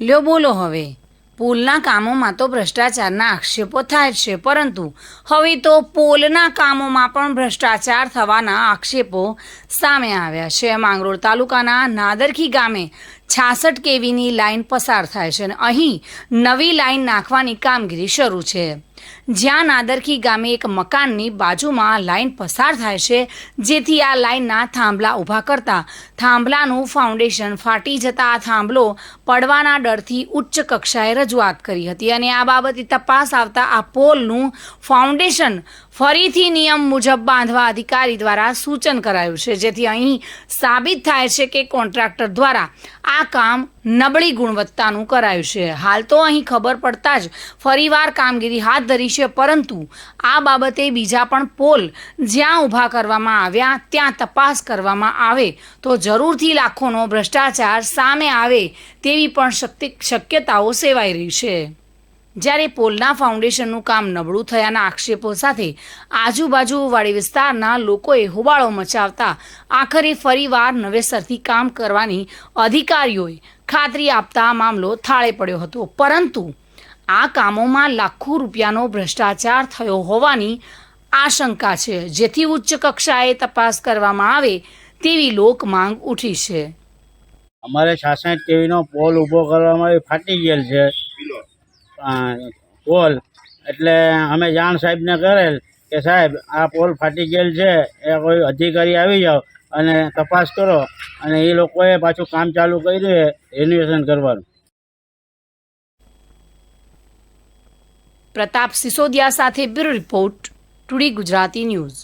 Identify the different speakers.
Speaker 1: લ્યો બોલો હવે. પુલના કામોમાં તો ભ્રષ્ટાચારના આક્ષેપો થાય છે, પરંતુ હવે તો પોલના કામોમાં પણ ભ્રષ્ટાચાર થવાના આક્ષેપો સામે આવ્યા છે. માંગરોળ તાલુકાના નાદરખી ગામે છાસઠ કેવીની લાઇન પસાર થાય છે અને અહીં નવી લાઇન નાખવાની કામગીરી શરૂ છે. જ્યાં નાદરખી ગામે એક મકાનની બાજુમાં લાઇન પસાર થાય છે, જેથી આ લાઇનના થાંભલા ઊભા કરતા થાંભલાનું ફાઉન્ડેશન ફાટી જતા આ થાંભલો પડવાના ડરથી ઉચ્ચ કક્ષાએ રજૂઆત કરી હતી અને આ બાબતે તપાસ આવતા આ પોલનું ફાઉન્ડેશન ફરીથી નિયમ મુજબ બાંધવા અધિકારી દ્વારા સૂચન કરાયું છે, જેથી અહીં સાબિત થાય છે કે કોન્ટ્રાક્ટર દ્વારા આ કામ નબળી ગુણવત્તાનું કરાયું છે. હાલ તો અહીં ખબર પડતા જ ફરીવાર કામગીરી હાથ ધરી છે, પરંતુ આ બાબતે બીજા પણ પોલ જ્યાં ઊભા કરવામાં આવ્યા, ત્યાં તપાસ કરવામાં આવે તો જરૂરથી લાખોનો ભ્રષ્ટાચાર સામે આવે તેવી પણ શક્તિ, શક્યતાઓ સેવાઈ રહી છે. જ્યારે પોલના ફાઉન્ડેશનનું કામ નબળું થયાના આક્ષેપો સાથે આજુબાજુવાળી વિસ્તારના લોકોએ હોબાળો મચાવતા આખરે ફરીવાર નવેસરથી કામ કરવાની અધિકારીઓએ ખાતરી આપતા મામલો થાળે પડ્યો હતો. પરંતુ આ કામોમાં લાખો રૂપિયાનો ભ્રષ્ટાચાર થયો હોવાની આશંકા છે. જેથી ઉચ્ચ કક્ષાએ તપાસ કરવામાં આવે તેવી લોક માંગ ઉઠી છે.
Speaker 2: અમારે છાસઠ કેવીનો પોલ ઊભો કરવામાં ફાટી ગયેલ છે. પોલ એટલે અમે જાણ સાહેબને કરેલ કે સાહેબ, આ પોલ ફાટી ગયેલ છે, એ કોઈ અધિકારી આવી જાઓ અને તપાસ કરો અને એ લોકોએ પાછું કામ ચાલુ કર્યું છે રિન્યુએશન કરવાનું.
Speaker 1: પ્રતાપ સિસોદિયા સાથે bureau report, today Gujarati news.